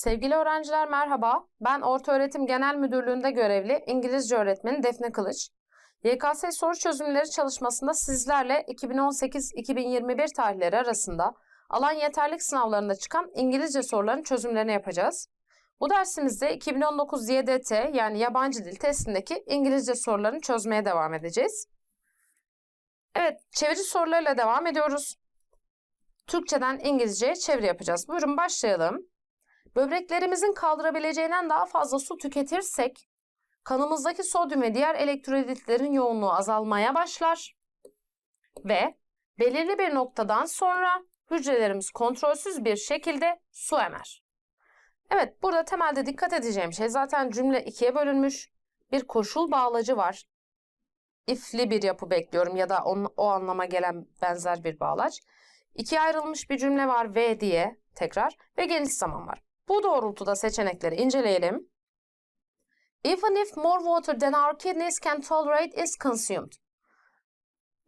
Sevgili öğrenciler merhaba. Ben Ortaöğretim Genel Müdürlüğü'nde görevli İngilizce öğretmeni Defne Kılıç. YKS soru çözümleri çalışmasında sizlerle 2018-2021 tarihleri arasında alan yeterlik sınavlarında çıkan İngilizce soruların çözümlerini yapacağız. Bu dersimizde 2019 YDT yani yabancı dil testindeki İngilizce sorularını çözmeye devam edeceğiz. Evet, çeviri sorularıyla devam ediyoruz. Türkçeden İngilizceye çeviri yapacağız. Buyurun başlayalım. Böbreklerimizin kaldırabileceğinden daha fazla su tüketirsek kanımızdaki sodyum ve diğer elektrolitlerin yoğunluğu azalmaya başlar ve belirli bir noktadan sonra hücrelerimiz kontrolsüz bir şekilde su emer. Evet, burada temelde dikkat edeceğim şey zaten cümle ikiye bölünmüş. Bir koşul bağlacı var. If'li bir yapı bekliyorum ya da onun, o anlama gelen benzer bir bağlaç. İkiye ayrılmış bir cümle var ve diye tekrar ve geniş zaman var. Bu doğrultuda seçenekleri inceleyelim. Even if more water than our kidneys can tolerate is consumed.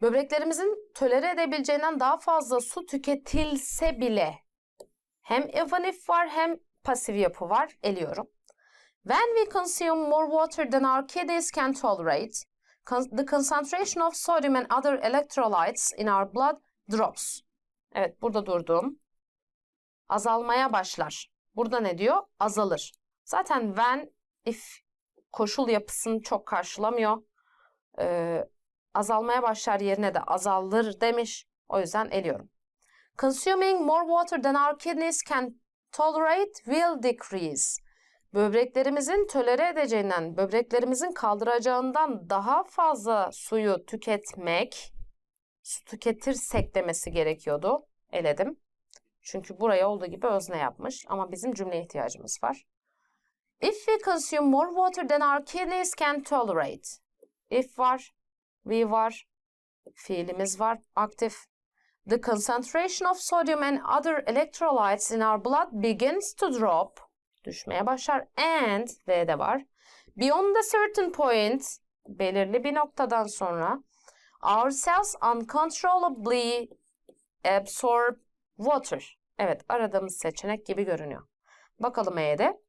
Böbreklerimizin tolere edebileceğinden daha fazla su tüketilse bile hem even if var hem pasif yapı var. Eliyorum. When we consume more water than our kidneys can tolerate, the concentration of sodium and other electrolytes in our blood drops. Evet burada durdum. Azalmaya başlar. Burada ne diyor? Azalır. Zaten when, if koşul yapısını çok karşılamıyor. Ee, azalmaya başlar yerine de azalır demiş. O yüzden eliyorum. Consuming more water than our kidneys can tolerate will decrease. Böbreklerimizin tolere edeceğinden, böbreklerimizin kaldıracağından daha fazla suyu tüketmek, su tüketirsek demesi gerekiyordu. Eledim. Çünkü buraya olduğu gibi özne yapmış ama bizim cümleye ihtiyacımız var. If we consume more water than our kidneys can tolerate. If var, we var, fiilimiz var, aktif. The concentration of sodium and other electrolytes in our blood begins to drop. Düşmeye başlar. And, ve de var. Beyond a certain point, belirli bir noktadan sonra, our cells uncontrollably absorb water. Evet, aradığımız seçenek gibi görünüyor. Bakalım E'de.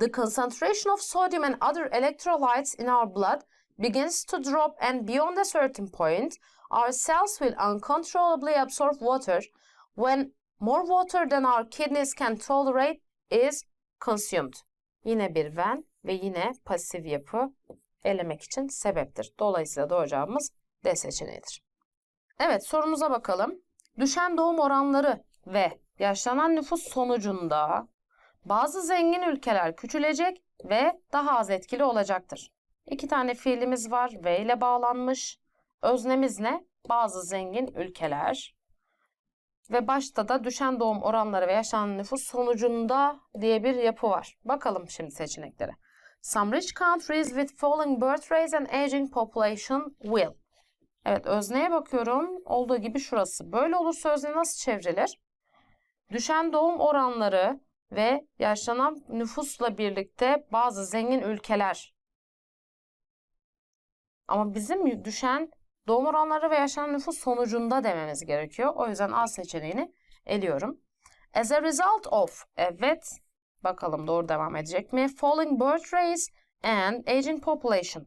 The concentration of sodium and other electrolytes in our blood begins to drop and beyond a certain point, our cells will uncontrollably absorb water when more water than our kidneys can tolerate is consumed. Yine bir when ve yine pasif yapı elemek için sebeptir. Dolayısıyla doğru cevabımız D seçeneğidir. Evet sorumuza bakalım. Düşen doğum oranları ve yaşlanan nüfus sonucunda bazı zengin ülkeler küçülecek ve daha az etkili olacaktır. İki tane fiilimiz var ve ile bağlanmış. Öznemiz ne? Bazı zengin ülkeler. Ve başta da düşen doğum oranları ve yaşanan nüfus sonucunda diye bir yapı var. Bakalım şimdi seçeneklere. Some rich countries with falling birth rates and aging population will. Evet özneye bakıyorum. Olduğu gibi şurası. Böyle olursa özne nasıl çevrilir? Düşen doğum oranları ve yaşlanan nüfusla birlikte bazı zengin ülkeler. Ama bizim düşen doğum oranları ve yaşlanan nüfus sonucunda dememiz gerekiyor. O yüzden A seçeneğini eliyorum. As a result of, evet, bakalım doğru devam edecek mi? Falling birth rates and aging population.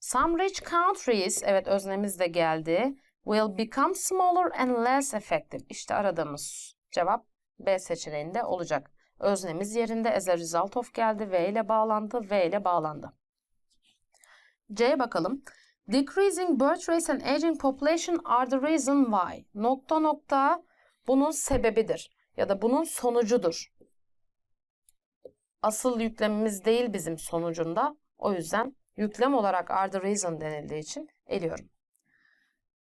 Some rich countries, evet öznemiz de geldi, will become smaller and less effective. İşte aradığımız cevap B seçeneğinde olacak. Öznemiz yerinde as a result of geldi. V ile bağlandı. V ile bağlandı. C'ye bakalım. Decreasing birth rates and aging population are the reason why. Nokta nokta bunun sebebidir ya da bunun sonucudur. Asıl yüklemimiz değil bizim sonucunda. O yüzden yüklem olarak are the reason denildiği için eliyorum.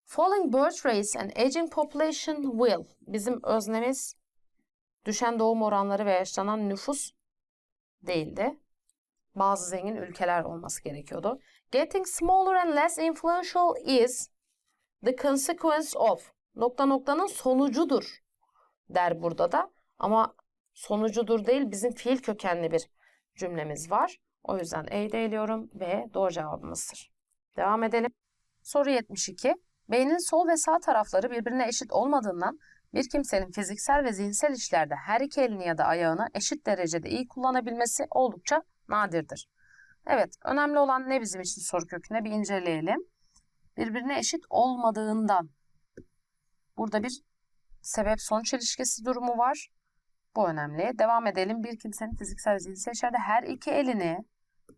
Falling birth rates and aging population will. Bizim öznemiz düşen doğum oranları ve yaşlanan nüfus değildi. Bazı zengin ülkeler olması gerekiyordu. Getting smaller and less influential is the consequence of nokta noktanın sonucudur der burada da. Ama sonucudur değil bizim fiil kökenli bir cümlemiz var. O yüzden E'yi de eliyorum ve doğru cevabımızdır. Devam edelim. Soru 72. Beynin sol ve sağ tarafları birbirine eşit olmadığından Bir kimsenin fiziksel ve zihinsel işlerde her iki elini ya da ayağını eşit derecede iyi kullanabilmesi oldukça nadirdir. Evet, önemli olan ne bizim için soru köküne bir inceleyelim. Birbirine eşit olmadığından burada bir sebep sonuç ilişkisi durumu var. Bu önemli. Devam edelim. Bir kimsenin fiziksel ve zihinsel işlerde her iki elini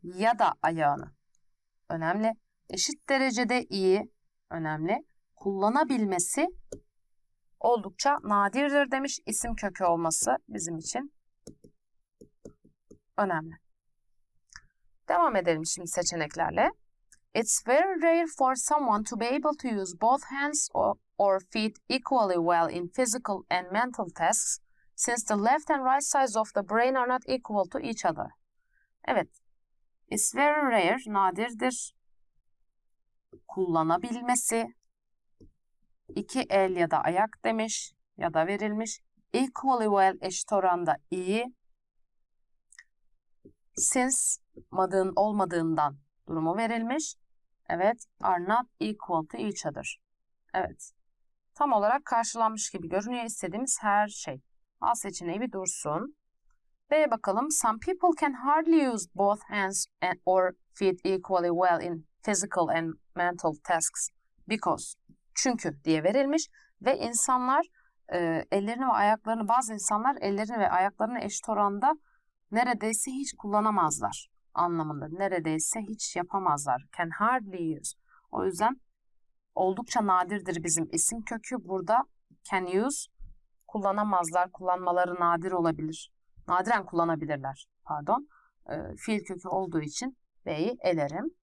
ya da ayağını önemli. Eşit derecede iyi önemli. Kullanabilmesi oldukça nadirdir demiş. İsim kökü olması bizim için önemli. Devam edelim şimdi seçeneklerle. It's very rare for someone to be able to use both hands or, feet equally well in physical and mental tasks since the left and right sides of the brain are not equal to each other. Evet. It's very rare, nadirdir. Kullanabilmesi. İki el ya da ayak demiş ya da verilmiş. Equally well eşit oranda iyi. Since madığın olmadığından durumu verilmiş. Evet, are not equal to each other. Evet. Tam olarak karşılanmış gibi görünüyor istediğimiz her şey. A seçeneği bir dursun. B'ye bakalım. Some people can hardly use both hands and, or feet equally well in physical and mental tasks because çünkü diye verilmiş ve insanlar e, ellerini ve ayaklarını bazı insanlar ellerini ve ayaklarını eşit oranda neredeyse hiç kullanamazlar anlamında. Neredeyse hiç yapamazlar. Can hardly use. O yüzden oldukça nadirdir bizim isim kökü. Burada can use kullanamazlar. Kullanmaları nadir olabilir. Nadiren kullanabilirler. Pardon. E, fiil kökü olduğu için B'yi elerim.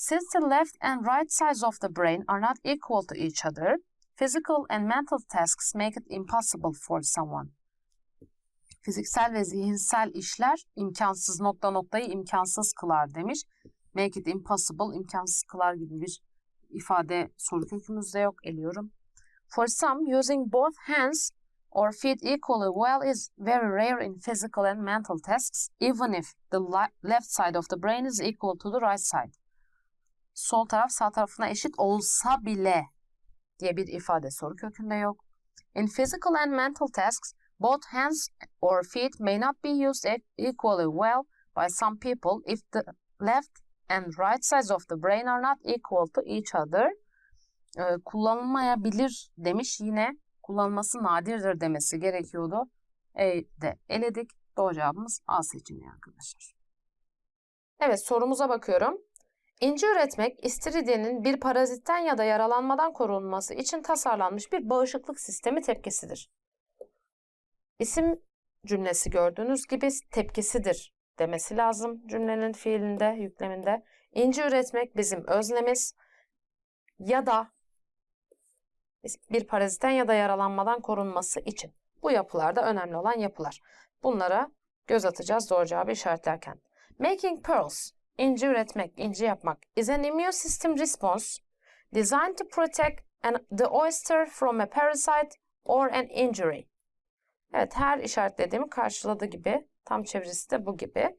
Since the left and right sides of the brain are not equal to each other, physical and mental tasks make it impossible for someone. Fiziksel ve zihinsel işler imkansız nokta noktayı imkansız kılar demiş. Make it impossible imkansız kılar gibi bir ifade soru kökümüzde yok. Eliyorum. For some, using both hands or feet equally well is very rare in physical and mental tasks, even if the left side of the brain is equal to the right side. Sol taraf sağ tarafına eşit olsa bile diye bir ifade soru kökünde yok. In physical and mental tasks, both hands or feet may not be used e- equally well by some people if the left and right sides of the brain are not equal to each other. Ee, kullanılmayabilir demiş yine kullanılması nadirdir demesi gerekiyordu. E de eledik. Doğru cevabımız A seçeneği arkadaşlar. Evet sorumuza bakıyorum. İnci üretmek istiridyenin bir parazitten ya da yaralanmadan korunması için tasarlanmış bir bağışıklık sistemi tepkisidir. İsim cümlesi gördüğünüz gibi tepkisidir demesi lazım cümlenin fiilinde, yükleminde. İnci üretmek bizim öznemiz ya da bir parazitten ya da yaralanmadan korunması için. Bu yapılarda önemli olan yapılar. Bunlara göz atacağız doğru cevabı işaretlerken. Making pearls, inci üretmek, inci yapmak is an immune system response designed to protect an, the oyster from a parasite or an injury. Evet her işaretlediğimi karşıladığı gibi tam çevirisi de bu gibi.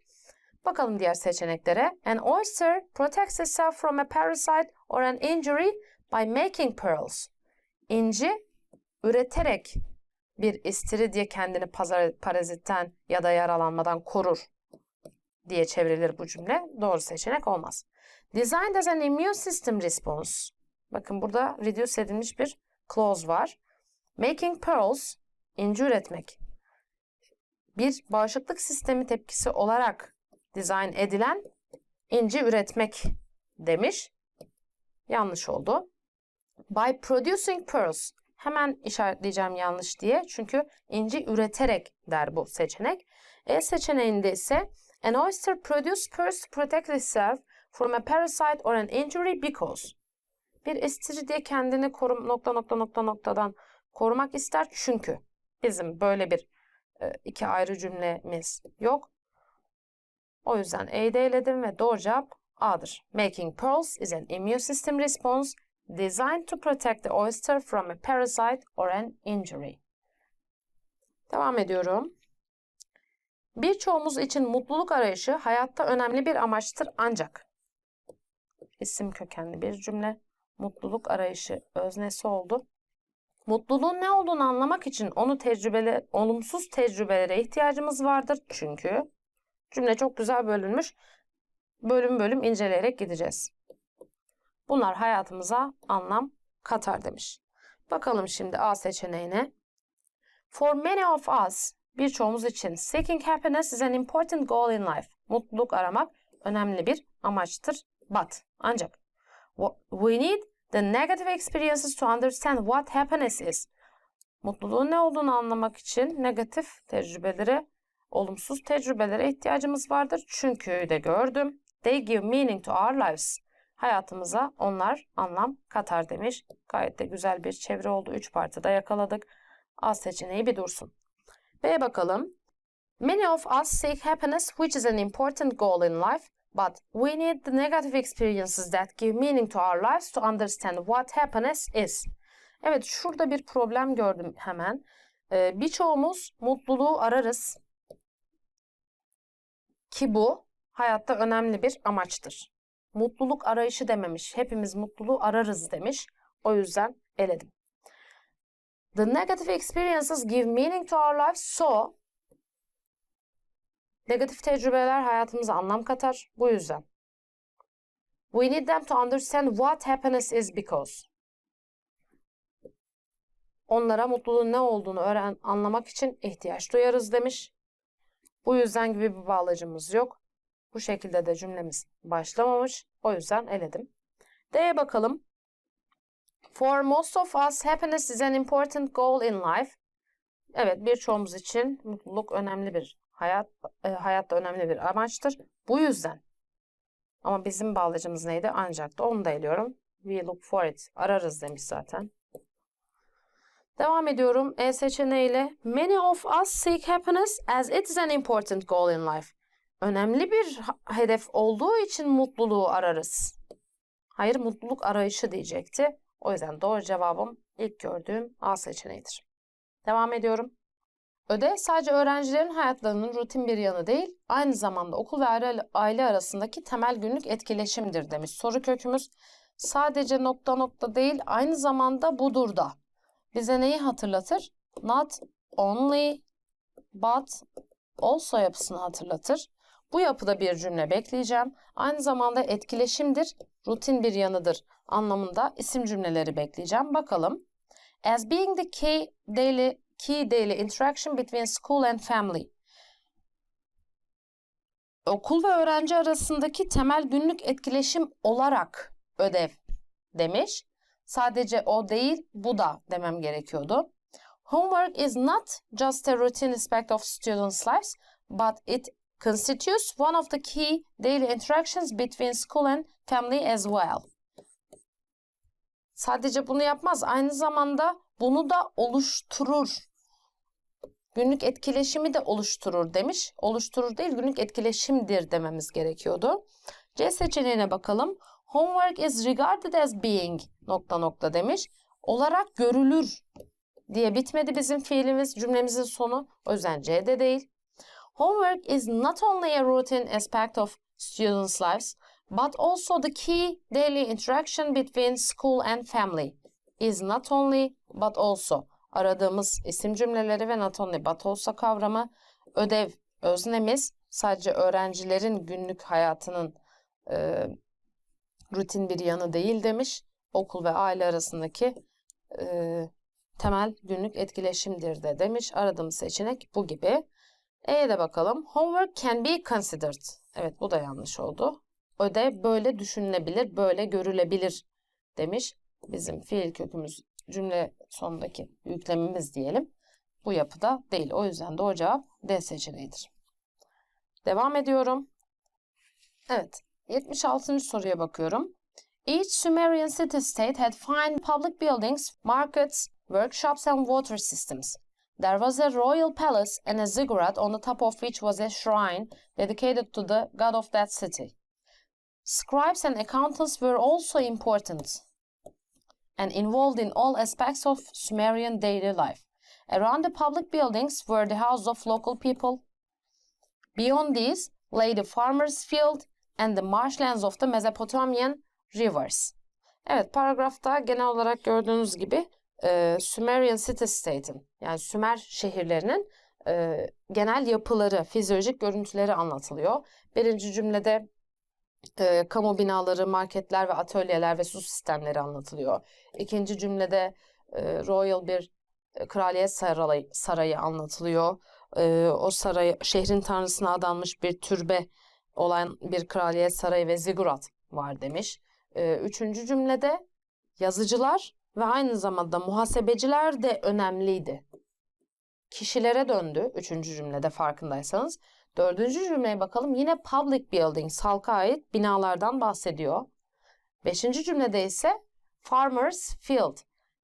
Bakalım diğer seçeneklere. An oyster protects itself from a parasite or an injury by making pearls. İnci üreterek bir istiridye kendini pazar, parazitten ya da yaralanmadan korur diye çevrilir bu cümle. Doğru seçenek olmaz. Designed as an immune system response. Bakın burada reduce edilmiş bir clause var. Making pearls, inci üretmek. Bir bağışıklık sistemi tepkisi olarak dizayn edilen inci üretmek demiş. Yanlış oldu. By producing pearls. Hemen işaretleyeceğim yanlış diye. Çünkü inci üreterek der bu seçenek. E seçeneğinde ise an oyster produce pearls to protect itself from a parasite or an injury because. Bir istiridye kendini korum nokta nokta nokta noktadan korumak ister çünkü. Bizim böyle bir e, iki ayrı cümlemiz yok. O yüzden E'yi de eledim ve doğru cevap A'dır. Making pearls is an immune system response designed to protect the oyster from a parasite or an injury. Devam ediyorum. Birçoğumuz için mutluluk arayışı hayatta önemli bir amaçtır ancak isim kökenli bir cümle. Mutluluk arayışı öznesi oldu. Mutluluğun ne olduğunu anlamak için onu tecrübeli, olumsuz tecrübelere ihtiyacımız vardır. Çünkü cümle çok güzel bölünmüş. Bölüm bölüm inceleyerek gideceğiz. Bunlar hayatımıza anlam katar demiş. Bakalım şimdi A seçeneğine. For many of us, birçoğumuz için seeking happiness is an important goal in life. Mutluluk aramak önemli bir amaçtır. But, ancak we need the negative experiences to understand what happiness is. Mutluluğun ne olduğunu anlamak için negatif tecrübelere, olumsuz tecrübelere ihtiyacımız vardır. Çünkü de gördüm. They give meaning to our lives. Hayatımıza onlar anlam katar demiş. Gayet de güzel bir çevre oldu. Üç partıda yakaladık. A seçeneği bir dursun. B'ye bakalım. Many of us seek happiness, which is an important goal in life, but we need the negative experiences that give meaning to our lives to understand what happiness is. Evet, şurada bir problem gördüm hemen. Ee, birçoğumuz mutluluğu ararız. Ki bu hayatta önemli bir amaçtır. Mutluluk arayışı dememiş. Hepimiz mutluluğu ararız demiş. O yüzden eledim. The negative experiences give meaning to our lives. So, negatif tecrübeler hayatımıza anlam katar. Bu yüzden. We need them to understand what happiness is because. Onlara mutluluğun ne olduğunu öğren, anlamak için ihtiyaç duyarız demiş. Bu yüzden gibi bir bağlacımız yok. Bu şekilde de cümlemiz başlamamış. O yüzden eledim. D'ye bakalım. For most of us, happiness is an important goal in life. Evet, birçoğumuz için mutluluk önemli bir hayat, e, hayatta önemli bir amaçtır. Bu yüzden. Ama bizim bağlacımız neydi? Ancak da onu da eliyorum. We look for it. Ararız demiş zaten. Devam ediyorum. E seçeneğiyle. Many of us seek happiness as it is an important goal in life. Önemli bir hedef olduğu için mutluluğu ararız. Hayır, mutluluk arayışı diyecekti. O yüzden doğru cevabım ilk gördüğüm A seçeneğidir. Devam ediyorum. Ödev sadece öğrencilerin hayatlarının rutin bir yanı değil, aynı zamanda okul ve aile arasındaki temel günlük etkileşimdir demiş. Soru kökümüz sadece nokta nokta değil, aynı zamanda budur da. Bize neyi hatırlatır? Not only, but also yapısını hatırlatır. Bu yapıda bir cümle bekleyeceğim. Aynı zamanda etkileşimdir, rutin bir yanıdır anlamında isim cümleleri bekleyeceğim. Bakalım. As being the key daily key daily interaction between school and family. Okul ve öğrenci arasındaki temel günlük etkileşim olarak ödev demiş. Sadece o değil, bu da demem gerekiyordu. Homework is not just a routine aspect of students' lives, but it constitutes one of the key daily interactions between school and family as well. Sadece bunu yapmaz, aynı zamanda bunu da oluşturur. Günlük etkileşimi de oluşturur demiş. Oluşturur değil, günlük etkileşimdir dememiz gerekiyordu. C seçeneğine bakalım. Homework is regarded as being nokta nokta demiş. Olarak görülür diye bitmedi bizim fiilimiz, cümlemizin sonu. O yüzden C'de değil. Homework is not only a routine aspect of students' lives, but also the key daily interaction between school and family. Is not only, but also. Aradığımız isim cümleleri ve not only, but also kavramı, ödev, öznemiz sadece öğrencilerin günlük hayatının e, rutin bir yanı değil demiş. Okul ve aile arasındaki e, temel günlük etkileşimdir de demiş. Aradığımız seçenek bu gibi. E'ye de bakalım. Homework can be considered. Evet bu da yanlış oldu. Ödev böyle düşünülebilir, böyle görülebilir demiş. Bizim fiil kökümüz cümle sonundaki yüklemimiz diyelim. Bu yapıda değil. O yüzden doğru cevap D seçeneğidir. Devam ediyorum. Evet. 76. soruya bakıyorum. Each Sumerian city-state had fine public buildings, markets, workshops and water systems. There was a royal palace and a ziggurat on the top of which was a shrine dedicated to the god of that city. Scribes and accountants were also important and involved in all aspects of Sumerian daily life. Around the public buildings were the houses of local people. Beyond these lay the farmer's field and the marshlands of the Mesopotamian rivers. Evet paragrafta genel olarak gördüğünüz gibi e, Sumerian City State'in yani Sümer şehirlerinin e, genel yapıları, fizyolojik görüntüleri anlatılıyor. Birinci cümlede e, kamu binaları, marketler ve atölyeler ve su sistemleri anlatılıyor. İkinci cümlede e, royal bir kraliyet sarayı, sarayı anlatılıyor. E, o saray şehrin tanrısına adanmış bir türbe olan bir kraliyet sarayı ve zigurat var demiş. E, üçüncü cümlede yazıcılar ve aynı zamanda muhasebeciler de önemliydi. Kişilere döndü üçüncü cümlede farkındaysanız. Dördüncü cümleye bakalım. Yine public buildings, halka ait binalardan bahsediyor. Beşinci cümlede ise farmers field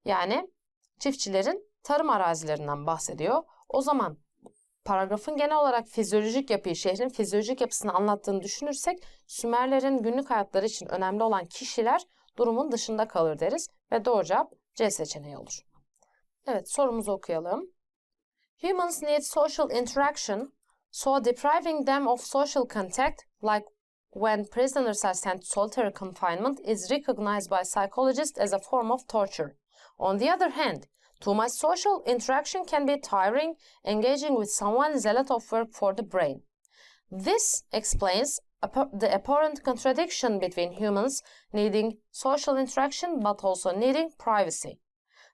yani çiftçilerin tarım arazilerinden bahsediyor. O zaman paragrafın genel olarak fizyolojik yapıyı, şehrin fizyolojik yapısını anlattığını düşünürsek Sümerlerin günlük hayatları için önemli olan kişiler durumun dışında kalır deriz ve doğru cevap C seçeneği olur. Evet sorumuzu okuyalım. Humans need social interaction, so depriving them of social contact, like when prisoners are sent to solitary confinement, is recognized by psychologists as a form of torture. On the other hand, too much social interaction can be tiring, engaging with someone is a lot of work for the brain. This explains the apparent contradiction between humans needing social interaction but also needing privacy.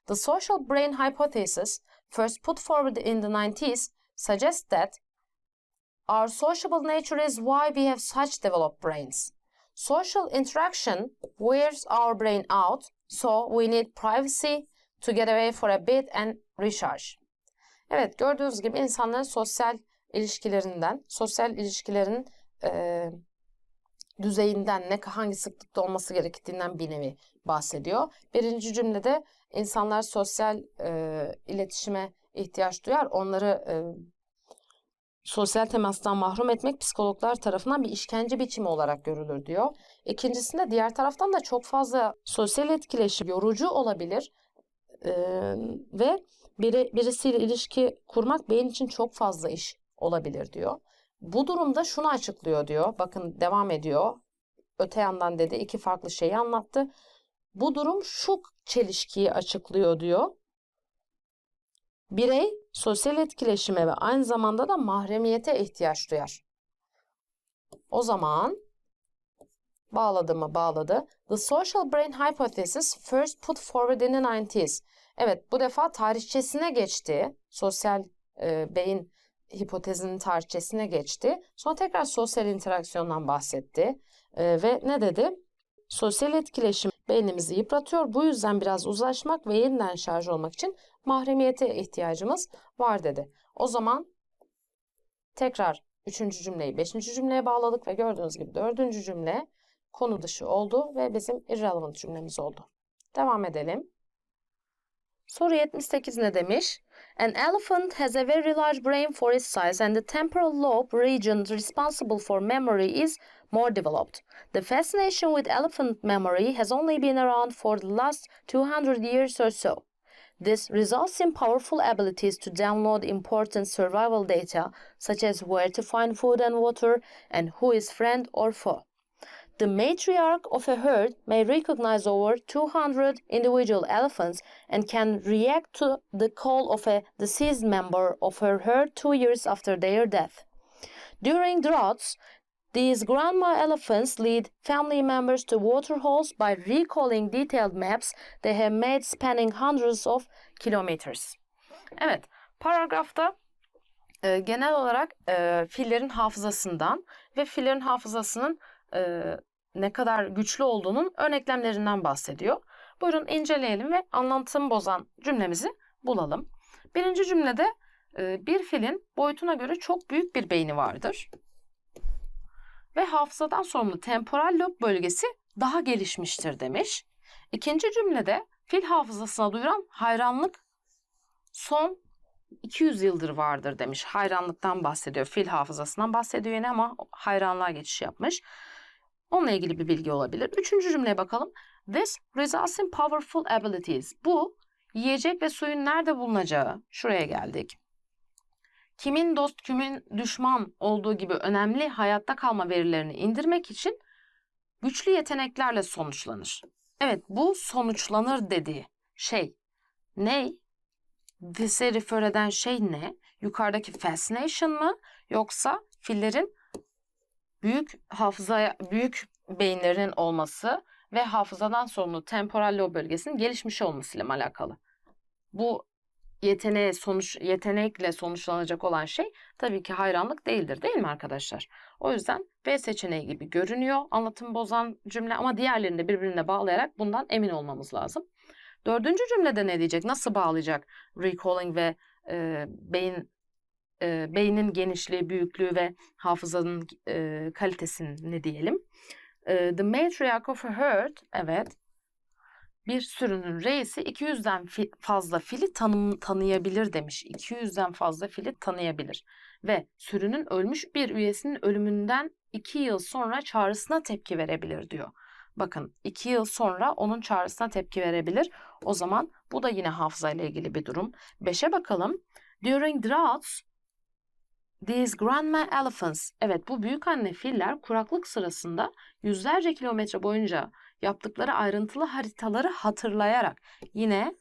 The social brain hypothesis, first put forward in the 90s, suggests that our sociable nature is why we have such developed brains. Social interaction wears our brain out, so we need privacy to get away for a bit and recharge. Evet, gördüğünüz gibi insanların sosyal ilişkilerinden, sosyal ilişkilerin eee, düzeyinden, ne hangi sıklıkta olması gerektiğinden bir nevi bahsediyor. Birinci cümlede insanlar sosyal eee, iletişime ihtiyaç duyar. Onları eee, sosyal temastan mahrum etmek psikologlar tarafından bir işkence biçimi olarak görülür diyor. İkincisinde diğer taraftan da çok fazla sosyal etkileşim yorucu olabilir Eee, ve biri, birisiyle ilişki kurmak beyin için çok fazla iş olabilir diyor. Bu durumda şunu açıklıyor diyor. Bakın devam ediyor. Öte yandan dedi iki farklı şeyi anlattı. Bu durum şu çelişkiyi açıklıyor diyor. Birey sosyal etkileşime ve aynı zamanda da mahremiyete ihtiyaç duyar. O zaman bağladı mı bağladı. The social brain hypothesis first put forward in the 90s. Evet bu defa tarihçesine geçti. Sosyal e, beyin hipotezinin tarihçesine geçti. Sonra tekrar sosyal interaksiyondan bahsetti. E, ve ne dedi? Sosyal etkileşim beynimizi yıpratıyor. Bu yüzden biraz uzlaşmak ve yeniden şarj olmak için mahremiyete ihtiyacımız var dedi. O zaman tekrar üçüncü cümleyi beşinci cümleye bağladık ve gördüğünüz gibi dördüncü cümle konu dışı oldu ve bizim irrelevant cümlemiz oldu. Devam edelim. Soru 78 ne demiş? An elephant has a very large brain for its size and the temporal lobe region responsible for memory is more developed. The fascination with elephant memory has only been around for the last 200 years or so. This results in powerful abilities to download important survival data such as where to find food and water and who is friend or foe. The matriarch of a herd may recognize over 200 individual elephants and can react to the call of a deceased member of her herd two years after their death. During droughts, these grandma elephants lead family members to water holes by recalling detailed maps they have made spanning hundreds of kilometers. Evet, paragrafta e, genel olarak e, fillerin hafızasından ve fillerin hafızasının e, ne kadar güçlü olduğunun örneklemlerinden bahsediyor. Buyurun inceleyelim ve anlatım bozan cümlemizi bulalım. Birinci cümlede e, bir filin boyutuna göre çok büyük bir beyni vardır. Ve hafızadan sorumlu temporal lob bölgesi daha gelişmiştir demiş. İkinci cümlede fil hafızasına duyuran hayranlık son 200 yıldır vardır demiş. Hayranlıktan bahsediyor. Fil hafızasından bahsediyor yine ama hayranlığa geçiş yapmış. Onunla ilgili bir bilgi olabilir. Üçüncü cümleye bakalım. This results in powerful abilities. Bu yiyecek ve suyun nerede bulunacağı. Şuraya geldik. Kimin dost, kimin düşman olduğu gibi önemli hayatta kalma verilerini indirmek için güçlü yeteneklerle sonuçlanır. Evet bu sonuçlanır dediği şey Ney? This'e refer eden şey ne? Yukarıdaki fascination mı? Yoksa fillerin büyük hafızaya, büyük beyinlerinin olması ve hafızadan sorumlu temporal lob bölgesinin gelişmiş olmasıyla alakalı? Bu yeteneğe sonuç yetenekle sonuçlanacak olan şey tabii ki hayranlık değildir değil mi arkadaşlar? O yüzden B seçeneği gibi görünüyor anlatım bozan cümle ama diğerlerini de birbirine bağlayarak bundan emin olmamız lazım. Dördüncü cümlede ne diyecek? Nasıl bağlayacak recalling ve e, beyin e, beynin genişliği, büyüklüğü ve hafızanın e, kalitesini diyelim? E, the matriarch of a herd, evet, bir sürünün reisi 200'den fi- fazla fili tanım, tanıyabilir demiş. 200'den fazla fili tanıyabilir. Ve sürünün ölmüş bir üyesinin ölümünden 2 yıl sonra çağrısına tepki verebilir diyor. Bakın 2 yıl sonra onun çağrısına tepki verebilir. O zaman bu da yine hafızayla ilgili bir durum. 5'e bakalım. During droughts, these grandma elephants. Evet bu büyük anne filler kuraklık sırasında yüzlerce kilometre boyunca yaptıkları ayrıntılı haritaları hatırlayarak yine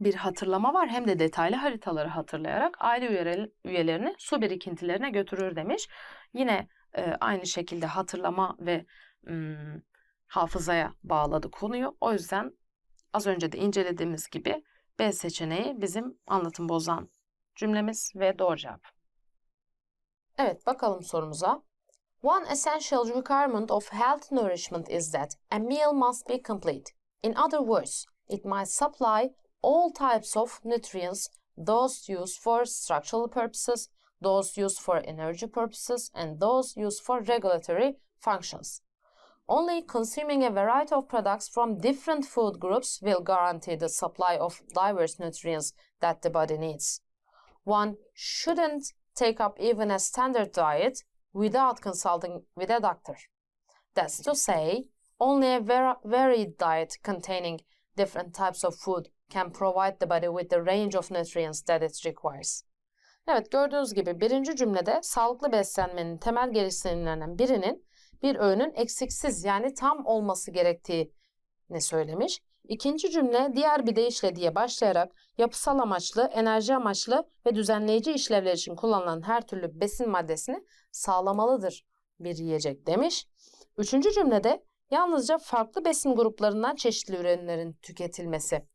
bir hatırlama var hem de detaylı haritaları hatırlayarak aile üyeleri- üyelerini su birikintilerine götürür demiş. Yine e, aynı şekilde hatırlama ve ım, hafızaya bağladı konuyu. O yüzden az önce de incelediğimiz gibi B seçeneği bizim anlatım bozan cümlemiz ve doğru cevap. Evet bakalım sorumuza. One essential requirement of health nourishment is that a meal must be complete. In other words, it must supply all types of nutrients, those used for structural purposes, those used for energy purposes, and those used for regulatory functions. Only consuming a variety of products from different food groups will guarantee the supply of diverse nutrients that the body needs. One shouldn't take up even a standard diet without consulting with a doctor. That's to say, only a var- varied diet containing different types of food can provide the body with the range of nutrients that it requires. Evet gördüğünüz gibi birinci cümlede sağlıklı beslenmenin temel gereksinimlerinden birinin bir öğünün eksiksiz yani tam olması gerektiğini söylemiş. İkinci cümle diğer bir deyişle diye başlayarak yapısal amaçlı, enerji amaçlı ve düzenleyici işlevler için kullanılan her türlü besin maddesini sağlamalıdır bir yiyecek demiş. Üçüncü cümlede yalnızca farklı besin gruplarından çeşitli ürünlerin tüketilmesi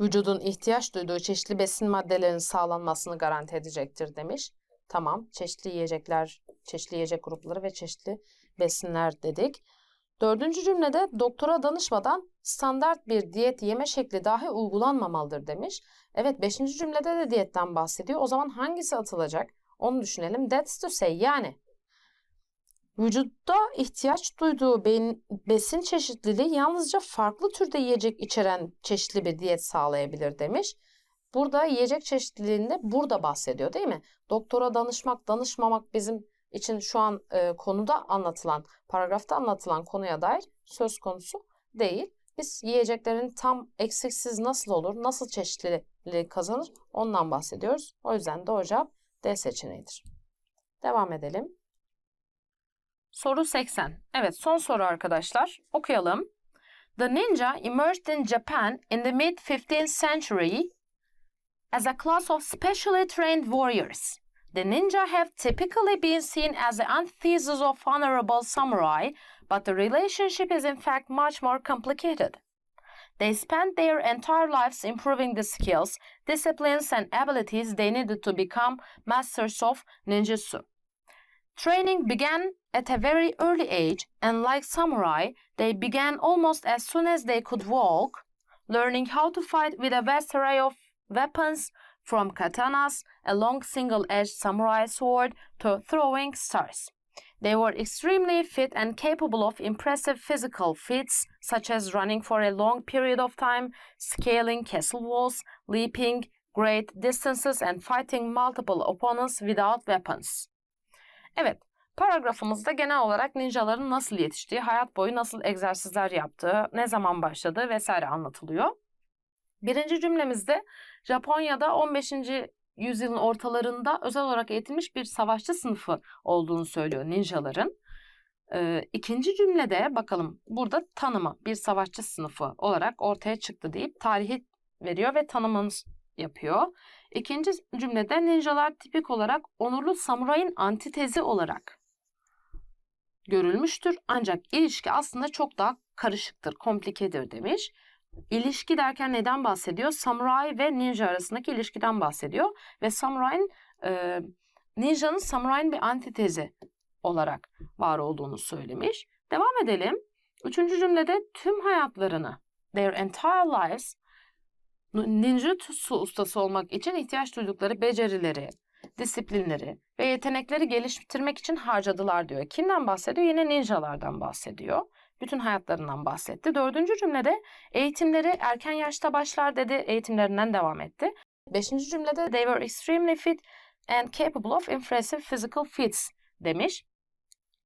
vücudun ihtiyaç duyduğu çeşitli besin maddelerinin sağlanmasını garanti edecektir demiş. Tamam, çeşitli yiyecekler, çeşitli yiyecek grupları ve çeşitli besinler dedik. Dördüncü cümlede doktora danışmadan standart bir diyet yeme şekli dahi uygulanmamalıdır demiş. Evet beşinci cümlede de diyetten bahsediyor. O zaman hangisi atılacak? Onu düşünelim. That's to say yani vücutta ihtiyaç duyduğu besin çeşitliliği yalnızca farklı türde yiyecek içeren çeşitli bir diyet sağlayabilir demiş. Burada yiyecek çeşitliliğinde burada bahsediyor değil mi? Doktora danışmak, danışmamak bizim için şu an e, konuda anlatılan, paragrafta anlatılan konuya dair söz konusu değil. Biz yiyeceklerin tam eksiksiz nasıl olur, nasıl çeşitliliği kazanır ondan bahsediyoruz. O yüzden doğru cevap D seçeneğidir. Devam edelim. Soru 80. Evet son soru arkadaşlar. Okuyalım. The ninja emerged in Japan in the mid 15th century as a class of specially trained warriors. The ninja have typically been seen as the antithesis of honorable samurai, but the relationship is in fact much more complicated. They spent their entire lives improving the skills, disciplines, and abilities they needed to become masters of ninjutsu. Training began at a very early age, and like samurai, they began almost as soon as they could walk, learning how to fight with a vast array of weapons, from katanas, a long single edged samurai sword, to throwing stars. They were extremely fit and capable of impressive physical feats, such as running for a long period of time, scaling castle walls, leaping great distances, and fighting multiple opponents without weapons. Evet, paragrafımızda genel olarak ninjaların nasıl yetiştiği, hayat boyu nasıl egzersizler yaptığı, ne zaman başladığı vesaire anlatılıyor. Birinci cümlemizde Japonya'da 15. yüzyılın ortalarında özel olarak eğitilmiş bir savaşçı sınıfı olduğunu söylüyor ninjaların. Ee, ikinci cümlede bakalım burada tanımı bir savaşçı sınıfı olarak ortaya çıktı deyip tarihi veriyor ve tanımını yapıyor. İkinci cümlede ninjalar tipik olarak onurlu samurayın antitezi olarak görülmüştür. Ancak ilişki aslında çok daha karışıktır, komplikedir demiş. İlişki derken neden bahsediyor? Samuray ve ninja arasındaki ilişkiden bahsediyor. Ve samurayın, e, ninjanın samurayın bir antitezi olarak var olduğunu söylemiş. Devam edelim. Üçüncü cümlede tüm hayatlarını, their entire lives, ninjutsu ustası olmak için ihtiyaç duydukları becerileri, disiplinleri ve yetenekleri geliştirmek için harcadılar diyor. Kimden bahsediyor? Yine ninjalardan bahsediyor. Bütün hayatlarından bahsetti. Dördüncü cümlede eğitimleri erken yaşta başlar dedi. Eğitimlerinden devam etti. Beşinci cümlede they were extremely fit and capable of impressive physical feats demiş.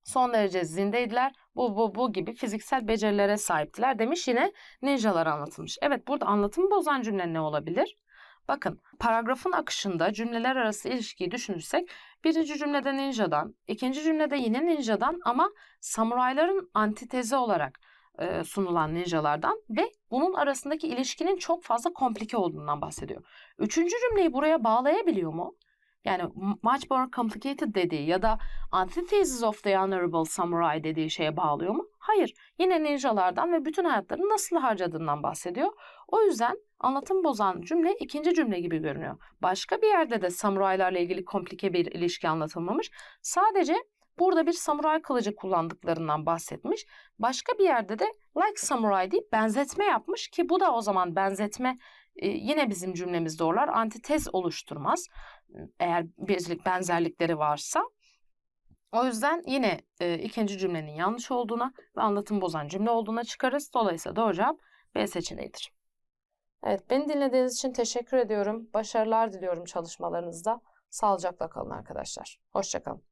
Son derece zindeydiler. Bu bu bu gibi fiziksel becerilere sahiptiler demiş. Yine ninjalar anlatılmış. Evet burada anlatımı bozan cümle ne olabilir? Bakın paragrafın akışında cümleler arası ilişkiyi düşünürsek birinci cümlede ninjadan, ikinci cümlede yine ninjadan ama samurayların antitezi olarak e, sunulan ninjalardan ve bunun arasındaki ilişkinin çok fazla komplike olduğundan bahsediyor. Üçüncü cümleyi buraya bağlayabiliyor mu? Yani much more complicated dediği ya da antithesis of the honorable samurai dediği şeye bağlıyor mu? Hayır. Yine ninjalardan ve bütün hayatlarını nasıl harcadığından bahsediyor. O yüzden anlatım bozan cümle ikinci cümle gibi görünüyor. Başka bir yerde de samuraylarla ilgili komplike bir ilişki anlatılmamış. Sadece burada bir samuray kılıcı kullandıklarından bahsetmiş. Başka bir yerde de like samurai deyip benzetme yapmış ki bu da o zaman benzetme e, yine bizim cümlemiz doğrular. Antitez oluşturmaz. Eğer birlik benzerlikleri varsa. O yüzden yine e, ikinci cümlenin yanlış olduğuna ve anlatım bozan cümle olduğuna çıkarız. Dolayısıyla doğru cevap B seçeneğidir. Evet, beni dinlediğiniz için teşekkür ediyorum. Başarılar diliyorum çalışmalarınızda. Sağlıcakla kalın arkadaşlar. Hoşçakalın.